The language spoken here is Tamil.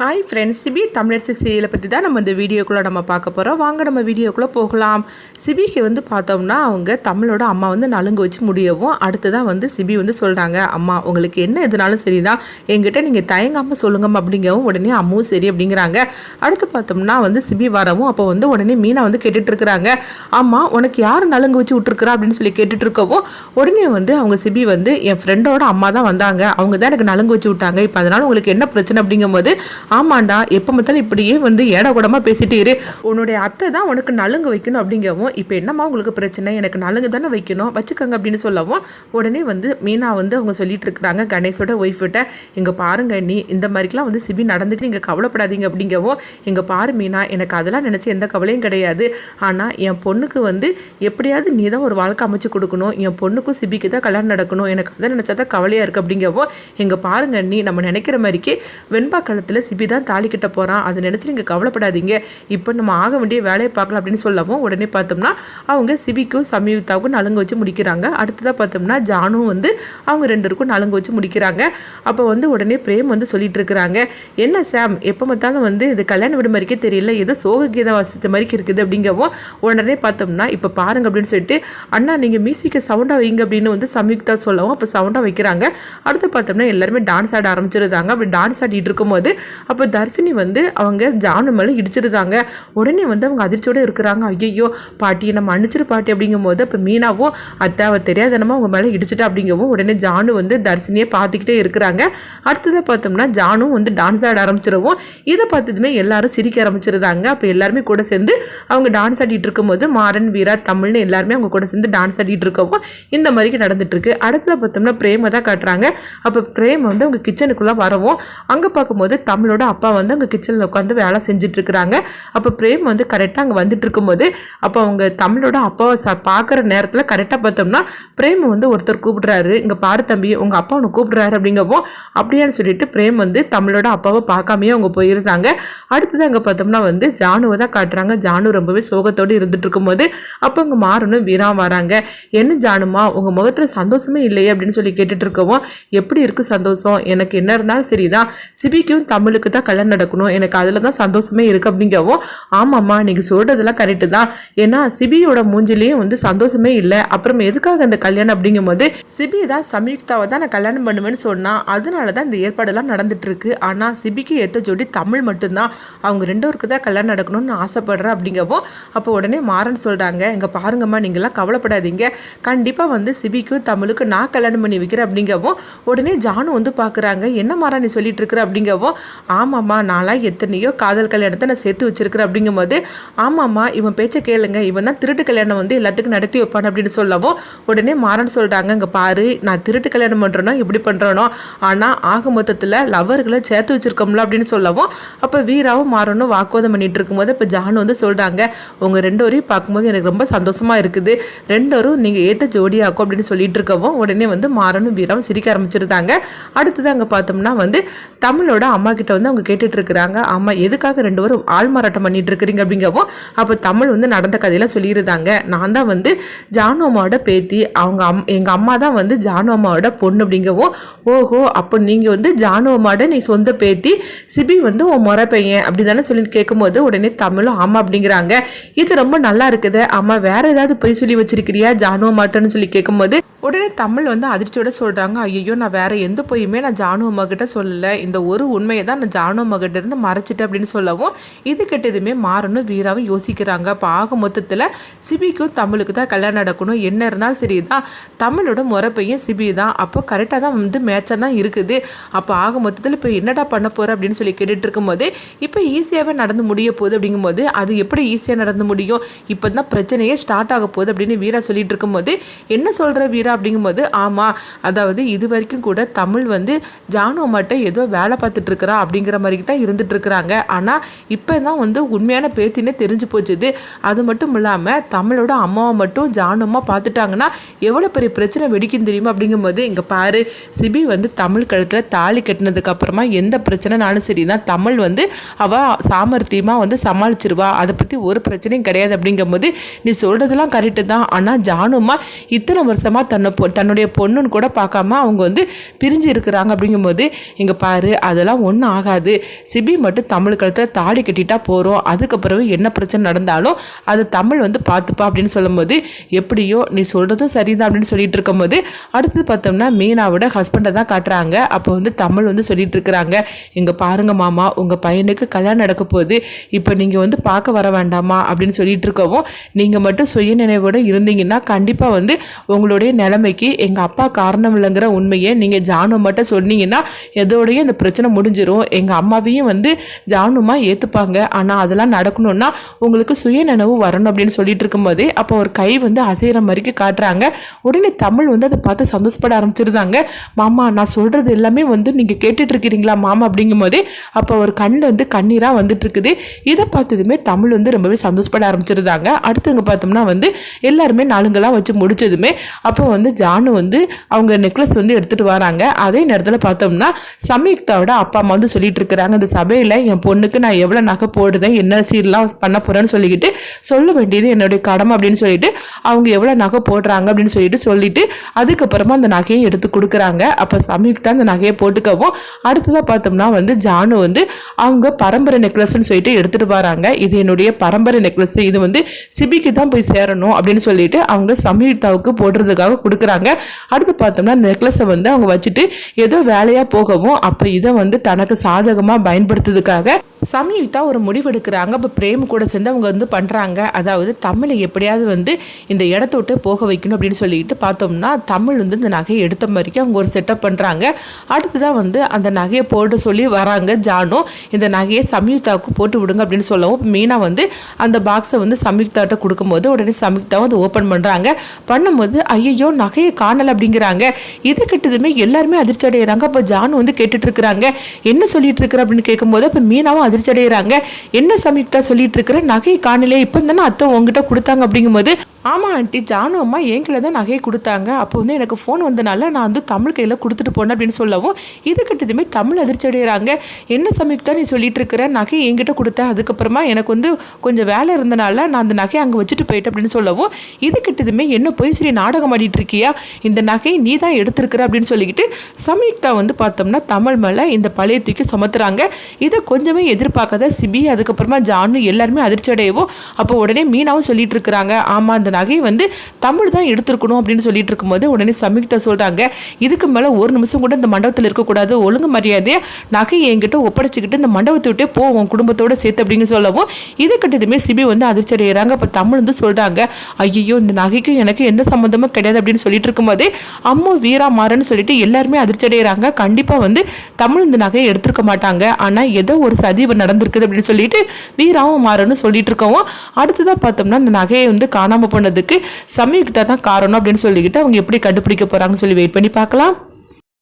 ஹாய் ஃப்ரெண்ட்ஸ் சிபி தமிழரசு சீரியலை பற்றி தான் நம்ம இந்த வீடியோக்குள்ளே நம்ம பார்க்க போகிறோம் வாங்க நம்ம வீடியோக்குள்ளே போகலாம். சிபிக்கு வந்து பார்த்தோம்னா அவங்க தமிழோட அம்மா வந்து நலுங்கு வச்சு முடியவும் அடுத்து தான் வந்து சிபி வந்து சொல்கிறாங்க அம்மா உங்களுக்கு என்ன எதுனாலும் சரி தான் எங்கிட்ட நீங்கள் தயங்காமல் சொல்லுங்கம்மா அப்படிங்கவும் உடனே அம்மாவும் சரி அப்படிங்கிறாங்க. அடுத்து பார்த்தோம்னா வந்து சிபி வரவும் அப்போ வந்து உடனே மீனா வந்து கேட்டுட்ருக்குறாங்க அம்மா உனக்கு யார் நலுங்கு வச்சு விட்ருக்குறா அப்படின்னு சொல்லி கேட்டுட்ருக்கவும் உடனே வந்து அவங்க சிபி வந்து என் ஃப்ரெண்டோட அம்மா தான் வந்தாங்க. அவங்க தான் எனக்கு நலுங்கு வச்சு விட்டாங்க. இப்போ அதனால் உங்களுக்கு என்ன பிரச்சனை? அப்படிங்கும்போது ஆமாண்டா எப்போ பார்த்தாலும் இப்படியே வந்து ஏடா கூடமாக பேசிட்டே இரு. உன்னுடைய அத்தை தான் உனக்கு நலுங்கு வைக்கணும் அப்படிங்கவும் இப்போ என்னம்மா உங்களுக்கு பிரச்சனை? எனக்கு நலுங்கு தானே வைக்கணும் வச்சுக்கோங்க அப்படின்னு சொல்லவும் உடனே வந்து மீனா வந்து அவங்க சொல்லிட்டு இருக்கிறாங்க கணேஷோட ஒய்ஃப்கிட்ட இங்கே பாருங்க நீ இந்த மாதிரிக்கெலாம் வந்து சிபி நடந்துட்டு நீங்கள் கவலைப்படாதீங்க அப்படிங்கவும் இங்கே பாரு மீனா எனக்கு அதெல்லாம் நினச்சி எந்த கவலையும் கிடையாது. ஆனால் என் பொண்ணுக்கு வந்து எப்படியாவது நீ தான் ஒரு வாழ்க்கை அமைச்சு கொடுக்கணும் என் பொண்ணுக்கும் சிபிக்கு தான் கல்யாணம் நடக்கணும் எனக்கு அதை நினச்சா தான் கவலையாக இருக்குது அப்படிங்கவும் இங்கே பாருங்க நீ நம்ம நினைக்கிற மாதிரிக்கு வெண்பா காலத்தில் சிபி தான் தாலி கிட்ட போகிறான் அதை நினச்சி நீங்கள் கவலைப்படாதீங்க. இப்போ நம்ம ஆக வேண்டிய வேலையை பார்க்கலாம் அப்படின்னு சொல்லவும் உடனே பார்த்தோம்னா அவங்க சிபிக்கும் சம்யுக்தாவுக்கும் நலங்கு வச்சு முடிக்கிறாங்க. அடுத்ததாக பார்த்தோம்னா ஜானும் வந்து அவங்க ரெண்டு பேருக்கும் வச்சு முடிக்கிறாங்க. அப்போ வந்து உடனே பிரேம் வந்து சொல்லிட்டு இருக்கிறாங்க. என்ன சாம் எப்போ பார்த்தாலும் வந்து இது கல்யாண வீடு மாதிரிக்கே தெரியல. ஏதோ சோக கீதம் வாசித்த மாதிரி இருக்குது அப்படிங்கவும் உடனே பார்த்தோம்னா இப்போ பாருங்க அப்படின்னு சொல்லிட்டு அண்ணா நீங்கள் மியூசிக்கை சவுண்டாக வைங்க அப்படின்னு வந்து சம்யுக்தா சொல்லவும் அப்போ சவுண்டாக வைக்கிறாங்க. அடுத்து பார்த்தோம்னா எல்லாருமே டான்ஸ் ஆட ஆரம்பிச்சிருந்தாங்க. அப்படி டான்ஸ் ஆடிட்டு இருக்கும்போது அப்போ தர்ஷினி வந்து அவங்க ஜானு மேலே இடிச்சிருக்காங்க. உடனே வந்து அவங்க அதிர்ச்சியோடு இருக்கிறாங்க. ஐயோ பாட்டியை நம்ம மன்னிச்சிரு பாட்டி அப்படிங்கும்போது அப்போ மீனாவும் அத்தை அவர் தெரியாதனமா அவங்க மேலே இடிச்சிட்டா அப்படிங்கவும் உடனே ஜானு வந்து தர்சினியை பார்த்துக்கிட்டே இருக்கிறாங்க. அடுத்ததை பார்த்தோம்னா ஜானும் வந்து டான்ஸ் ஆட ஆரம்பிச்சிருவோம். இதை பார்த்ததுமே எல்லாரும் சிரிக்க ஆரம்பிச்சிருந்தாங்க. அப்போ எல்லாருமே கூட சேர்ந்து அவங்க டான்ஸ் ஆடிட்டு இருக்கும்போது மாறன் வீரா தமிழ்னு எல்லாருமே அவங்க கூட சேர்ந்து டான்ஸ் ஆடிட்டு இருக்கவும் இந்த மாதிரி நடந்துட்டுருக்கு அடுத்தது பார்த்தோம்னா பிரேமை தான் காட்டுறாங்க. அப்போ பிரேம் வந்து அவங்க கிச்சனுக்குள்ளே வரவும் அங்கே பார்க்கும்போது தமிழோட அப்பா வந்து அங்கே கிச்சனில் உட்காந்து வேலை செஞ்சுட்டு அப்போ பிரேம் வந்து கரெக்டாக அங்கே வந்துட்டு இருக்கும்போது அப்போ அவங்க தமிழோட அப்பாவை ச பார்க்குற நேரத்தில் கரெக்டாக பார்த்தோம்னா பிரேம் வந்து ஒருத்தர் கூப்பிடுறாரு. இங்கே பாரு தம்பி உங்கள் அப்பா உனக்கு கூப்பிடுறாரு அப்படிங்கப்போ அப்படியான்னு சொல்லிட்டு பிரேம் வந்து தமிழோட அப்பாவை பார்க்காமையே அவங்க போயிருந்தாங்க. அடுத்தது அங்கே பார்த்தோம்னா வந்து ஜானுவை தான் காட்டுறாங்க. ஜானு ரொம்பவே சோகத்தோடு இருந்துட்டு இருக்கும்போது அப்போ அங்கே மாறணும் வீரா வராங்க. என்ன ஜானுமா உங்கள் முகத்தில் சந்தோஷமே இல்லையே? அப்படின்னு சொல்லி கேட்டுட்டு இருக்கவும் எப்படி இருக்குது சந்தோஷம்? எனக்கு என்ன இருந்தாலும் சரிதான். சிபிக்கும் தமிழுக்கு தான் கல்யாணம் நடக்கணும். எனக்கு அதில் தான் சந்தோஷமே இருக்குது அப்படிங்கவும் ஆமாம்மா நீங்கள் சொல்கிறதெல்லாம் கரெக்டு தான். ஏன்னா சிபியோட மூஞ்சிலையும் வந்து சந்தோஷமே இல்லை. அப்புறம் எதுக்காக அந்த கல்யாணம் அப்படிங்கும்போது சிபி தான் சம்யுக்தாவை தான் நான் கல்யாணம் பண்ணுவேன்னு சொன்னால் அதனால தான் இந்த ஏற்பாடெல்லாம் நடந்துட்டுருக்கு. ஆனால் சிபிக்கு ஏற்ற ஜோடி தமிழ் மட்டும்தான். அவங்க ரெண்டோருக்கு தான் கல்யாணம் நடக்கணும்னு ஆசைப்படுறேன் அப்படிங்கவும் அப்போ உடனே மாறன் சொல்கிறாங்க இங்கே பாருங்கம்மா நீங்கள்லாம் கவலைப்படாதீங்க. கண்டிப்பாக வந்து சிபிக்கும் தமிழுக்கும் நான் கல்யாணம் பண்ணி வைக்கிறேன் அப்படிங்கவும் உடனே ஜானு வந்து பார்க்குறாங்க என்ன மாறா நீ சொல்லிட்டு இருக்கிற? அப்படிங்கவும் ஆமாம்மா நான்லாம் எத்தனையோ காதல் கல்யாணத்தை நான் சேர்த்து வச்சிருக்கிறேன் அப்படிங்கும்போது ஆமாம்மா இவன் பேச்சை கேளுங்க இவன் தான் திருட்டு கல்யாணம் வந்து எல்லாத்துக்கும் நடத்தி வைப்பான் அப்படின்னு சொல்லவும் உடனே மாறன் சொல்கிறாங்க இங்கே பாரு நான் திருட்டு கல்யாணம் பண்ணுறேனோ இப்படி பண்ணுறேனோ ஆனால் ஆக மொத்தத்தில் லவர்களை சேர்த்து வச்சிருக்கோம்ல அப்படின்னு சொல்லவும் அப்போ வீராவும் மாறனும் வாக்குவாதம் பண்ணிட்டு இருக்கும்போது இப்போ ஜானு வந்து சொல்கிறாங்க உங்கள் ரெண்டோரையும் பார்க்கும்போது எனக்கு ரொம்ப சந்தோஷமாக இருக்குது ரெண்டோரும் நீங்கள் ஏற்ற ஜோடியாக்கும் அப்படின்னு சொல்லிட்டு இருக்கவும் உடனே வந்து மாறனும் வீராவும் சிரிக்க ஆரம்பிச்சிருந்தாங்க. அடுத்தது அங்கே பார்த்தோம்னா வந்து தமிழோட அம்மா கிட்ட வந்து அவங்க கேட்டுட்ருக்குறாங்க. இருக்கிறாங்க அம்மா எதுக்காக ரெண்டு பேரும் ஆள் மாறாட்டம் பண்ணிட்டு இருக்கிறீங்க அப்படிங்கவும் அப்போ தமிழ் வந்து நடந்த கதையெல்லாம் சொல்லியிருந்தாங்க. நான் தான் வந்து ஜானு அம்மாவோட பேத்தி. அவங்க அம் எங்கள் அம்மா தான் வந்து ஜானு அம்மாவோட பொண்ணு அப்படிங்கவும் ஓஹோ அப்போ நீங்கள் வந்து ஜானு அம்மாவோட நீ சொந்த பேத்தி. சிபி வந்து உன் முறை பையன் அப்படி தானே சொல்லி கேட்கும்போது உடனே தமிழும் ஆமாம் அப்படிங்கிறாங்க. இது ரொம்ப நல்லா இருக்குது. அம்மா வேறு ஏதாவது போய் சொல்லி வச்சிருக்கிறியா ஜானு அம்மாட்டன்னு சொல்லி கேட்கும்போது உடனே தமிழ் வந்து அதிர்ச்சியோட சொல்கிறாங்க ஐயோ நான் வேறு எந்த பொய்யுமே நான் ஜானு அம்மாக்கிட்ட சொல்லலை. இந்த ஒரு உண்மையை தான் நான் ஜானு அம்மாக்கிட்ட இருந்து மறைச்சிட்டேன் அப்படின்னு சொல்லவும் இது கெட்டதுமே மாறணும் வீராவும் யோசிக்கிறாங்க. அப்போ ஆக மொத்தத்தில் சிபிக்கும் தமிழுக்கு தான் கல்யாணம் நடக்கணும். என்ன இருந்தாலும் சரி தான் தமிழோட முறப்பையும் பையன் சிபி தான். அப்போ கரெக்டாக தான் வந்து மேட்சாக தான் இருக்குது. அப்போ ஆக மொத்தத்தில் இப்போ என்னடா பண்ண போகிற அப்படின்னு சொல்லி கேட்டுட்டு இருக்கும்போது இப்போ ஈஸியாகவே நடந்து முடிய போகுது அப்படிங்கும்போது அது எப்படி ஈஸியாக நடந்து முடியும்? இப்போ தான் பிரச்சனையே ஸ்டார்ட் ஆக போகுது அப்படின்னு வீரா சொல்லிட்டு இருக்கும்போது என்ன சொல்கிற வீரா? அப்படிங்கும்போது ஆமாம் அதாவது இது வரைக்கும் கூட தமிழ் வந்து ஜானு மட்டும் ஏதோ வேலை பார்த்துட்டு இருக்கிறா அப்படிங்கிற மாதிரி தான் இருந்துட்டு இருக்கிறாங்க. ஆனால் இப்போ தான் வந்து உண்மையான பேத்தினே தெரிஞ்சு போச்சுது. அது மட்டும் இல்லாமல் தமிழோட அம்மாவை மட்டும் ஜானுமா பார்த்துட்டாங்கன்னா எவ்வளோ பெரிய பிரச்சனை வெடிக்கும் தெரியுமா அப்படிங்கும்போது இங்கே பாரு சிபி வந்து தமிழ் கழுத்தில் தாலி கட்டினதுக்கப்புறமா எந்த பிரச்சனைனாலும் சரி தான் தமிழ் வந்து அவள் சாமர்த்தியமாக வந்து சமாளிச்சிருவா. அதை பற்றி ஒரு பிரச்சனையும் கிடையாது அப்படிங்கும்போது நீ சொல்கிறதெல்லாம் கரெக்டு தான். ஆனால் ஜானுமா இத்தனை வருஷமாக தன் தன்னை பொ தன்னுடைய பொண்ணுன்னு கூட பார்க்காம அவங்க வந்து பிரிஞ்சு இருக்கிறாங்க அப்படிங்கும்போது இங்கே பாரு அதெல்லாம் ஒன்றும் ஆகாது. சிபி மட்டும் தமிழ் கழுத்தில் தாலி கட்டிட்டா போகிறோம் அதுக்கப்புறம் என்ன பிரச்சனை நடந்தாலும் அது தமிழ் வந்து பார்த்துப்பா அப்படின்னு சொல்லும்போது எப்படியோ நீ சொல்கிறதும் சரிதான் அப்படின்னு சொல்லிட்டு இருக்கும்போது அடுத்தது பார்த்தோம்னா மீனாவோட ஹஸ்பண்டை தான் காட்டுறாங்க. அப்போ வந்து தமிழ் வந்து சொல்லிட்டு இருக்கிறாங்க. இங்கே பாருங்க மாமா உங்கள் பையனுக்கு கல்யாணம் நடக்க போகுது. இப்போ நீங்கள் வந்து பார்க்க வர வேண்டாமா? அப்படின்னு சொல்லிட்டு இருக்கவும் நீங்கள் மட்டும் சுயநினைவோடு இருந்தீங்கன்னா கண்டிப்பாக வந்து உங்களுடைய நிலைமைக்கு எங்கள் அப்பா காரணம் இல்லைங்கிற உண்மையை நீங்கள் ஜானு மட்டும் சொன்னீங்கன்னா எதோடையும் இந்த பிரச்சனை முடிஞ்சிடும் எங்கள் அம்மாவையும் வந்து ஜானுமா ஏற்றுப்பாங்க ஆனால் அதெல்லாம் நடக்கணும்னா உங்களுக்கு சுயநினைவு வரணும் அப்படின்னு சொல்லிட்டு இருக்கும்போதே அப்போ ஒரு கை வந்து அசைகிற மாதிரிக்கு காட்டுறாங்க. உடனே தமிழ் வந்து அதை பார்த்து சந்தோஷப்பட ஆரம்பிச்சிருந்தாங்க. மாமா நான் சொல்கிறது எல்லாமே வந்து நீங்கள் கேட்டுட்டு இருக்கிறீங்களா மாமா? அப்படிங்கும்போது அப்போ ஒரு கண் வந்து கண்ணீராக வந்துட்டு இருக்குது இதை பார்த்ததுமே தமிழ் வந்து ரொம்பவே சந்தோஷப்பட ஆரம்பிச்சிருந்தாங்க. அடுத்தவங்க பார்த்தோம்னா வந்து எல்லாருமே நாளுங்கெல்லாம் வச்சு முடிச்சதுமே அப்போ வந்து வந்து ஜானு வந்து அவங்க நெக்லஸ் வந்து எடுத்துகிட்டு வராங்க. அதே நேரத்தில் பார்த்தோம்னா சம்யுக்தாவோட அப்பா அம்மா வந்து சொல்லிட்டு இருக்கிறாங்க. அந்த சபையில் என் பொண்ணுக்கு நான் எவ்வளோ நகை போடுதேன் என்ன சீர்லாம் பண்ண போகிறேன்னு சொல்லிக்கிட்டு சொல்ல வேண்டியது என்னுடைய கடமை அப்படின்னு சொல்லிட்டு அவங்க எவ்வளோ நகை போடுறாங்க அப்படின்னு சொல்லிட்டு சொல்லிட்டு அதுக்கப்புறமா அந்த நகையை எடுத்து கொடுக்குறாங்க. அப்போ சம்யுக்தா அந்த நகையை போட்டுக்கவும் அடுத்ததாக பார்த்தோம்னா வந்து ஜானு வந்து அவங்க பரம்பரை நெக்லஸ்ன்னு சொல்லிட்டு எடுத்துகிட்டு வராங்க. இது என்னுடைய பரம்பரை நெக்லஸ் இது வந்து சிபிக்கு தான் போய் சேரணும் அப்படின்னு சொல்லிட்டு அவங்க சம்யுக்தாவுக்கு போடுறதுக்காக கொடுக்குறாங்க. அடுத்து பார்த்தோம்னா நெக்லஸை வந்து அவங்க வச்சுட்டு ஏதோ வேலையாக போகவும் அப்போ இதை வந்து தனக்கு சாதகமாக பயன்படுத்துறதுக்காக சம்யுக்தா ஒரு முடிவெடுக்கிறாங்க. அப்போ பிரேம் கூட சேர்ந்து அவங்க வந்து பண்ணுறாங்க அதாவது தமிழை எப்படியாவது வந்து இந்த இடத்த விட்டு போக வைக்கணும் அப்படின்னு சொல்லிட்டு பார்த்தோம்னா தமிழ் வந்து இந்த நகையை எடுத்த மாதிரிக்கு அவங்க ஒரு செட்டப் பண்ணுறாங்க அடுத்ததான் வந்து அந்த நகையை போட்டு சொல்லி வராங்க ஜானும் இந்த நகையை சம்யுக்தாவுக்கு போட்டு விடுங்க அப்படின்னு சொல்லவும் மீனா வந்து அந்த பாக்ஸை வந்து சம்யுக்தாட்ட கொடுக்கும்போது உடனே சம்யுக்தாவும் அதை ஓப்பன் பண்ணுறாங்க பண்ணும்போது ஐயோ நகையை காணலை அப்படிங்கிறாங்க. இதை கிட்டதுமே எல்லாருமே அதிர்ச்சி அடைகிறாங்க அப்போ ஜானு வந்து கேட்டுட்டு இருக்கிறாங்க. என்ன சொல்லிட்டு இருக்கிற? அப்படின்னு கேட்கும்போது அப்போ மீனாவும் அதிர்ச்சி அடைகிறாங்க என்ன சம்யுக்தா சொல்லிட்டு இருக்கிற நகை காணலே இப்போ தானே அத்தை உங்ககிட்ட கொடுத்தாங்க அப்படிங்கும்போது ஆமாம் ஆண்டி. ஜானு அம்மா என் கையில் தான் நகையை கொடுத்தாங்க. அப்போ வந்து எனக்கு ஃபோன் வந்தனால நான் வந்து தமிழ் கையில் கொடுத்துட்டு போனேன் அப்படின்னு சொல்லவும் இது கிட்டதுமே தமிழ் அதிர்ச்சி அடைகிறாங்க என்ன சமயத்தான் நீ சொல்லிட்டு இருக்கிற? நகை என்கிட்ட கொடுத்தேன். அதுக்கப்புறமா எனக்கு வந்து கொஞ்சம் வேலை இருந்தனால நான் அந்த நகையை அங்கே வச்சுட்டு போயிட்டேன் அப்படின்னு சொல்லவும் இது கிட்டதுமே என்ன போய் சொல்லி நாடகம் ஆடிட்டு இருக்கியா? இந்த நகையை நீ தான் எடுத்திருக்கிற அப்படின்னு சொல்லிக்கிட்டு சமயுக்தா வந்து பார்த்தோம்னா தமிழ் மேலே இந்த பழைய தூக்கி சுமத்துறாங்க. இதை கொஞ்சமே எதிர்பார்க்காத சிபி அதுக்கப்புறமா ஜானு எல்லாருமே அதிர்ச்சி அடையவும் அப்போ உடனே மீனாவும் சொல்லிட்டு இருக்கிறாங்க. ஆமாம் அந்த நகை வந்து தமிழ் தான் எடுத்திருக்கணும் அப்படின்னு சொல்லிட்டு இருக்கும்போது உடனே சம்யுக்தா சொல்கிறாங்க இதுக்கு மேலே ஒரு நிமிஷம் கூட இந்த மண்டபத்தில் இருக்கக்கூடாது. ஒழுங்கு மரியாதையாக நகையை என்கிட்ட ஒப்படைச்சிக்கிட்டு இந்த மண்டபத்தை விட்டே போ உன் குடும்பத்தோட சேர்த்து அப்படின்னு சொல்லவும் இது கிட்டதுமே சிபி வந்து அதிர்ச்சி அடைகிறாங்க அப்போ தமிழ் வந்து சொல்கிறாங்க ஐயோ இந்த நகைக்கும் எனக்கு எந்த சம்மந்தமும் கிடையாது அப்படின்னு சொல்லிட்டு இருக்கும்போது அம்மு வீரா மாறன்னு சொல்லிட்டு எல்லாருமே அதிர்ச்சி அடைகிறாங்க கண்டிப்பாக வந்து தமிழ் இந்த நகையை எடுத்திருக்க மாட்டாங்க. ஆனால் ஏதோ ஒரு சதி நடந்திருக்குது அப்படின்னு சொல்லிட்டு வீராவும் மாறன்னு சொல்லிட்டு இருக்கவும் அடுத்ததாக பார்த்தோம்னா இந்த நகையை வந்து காணாமல் பண்ணதுக்கு சம்யுக்தா தான் காரணம் அப்படின்னு சொல்லிக்கிட்டு அவங்க எப்படி கண்டுபிடிக்க போகிறாங்கன்னு சொல்லி வெயிட் பண்ணி பார்க்கலாம்.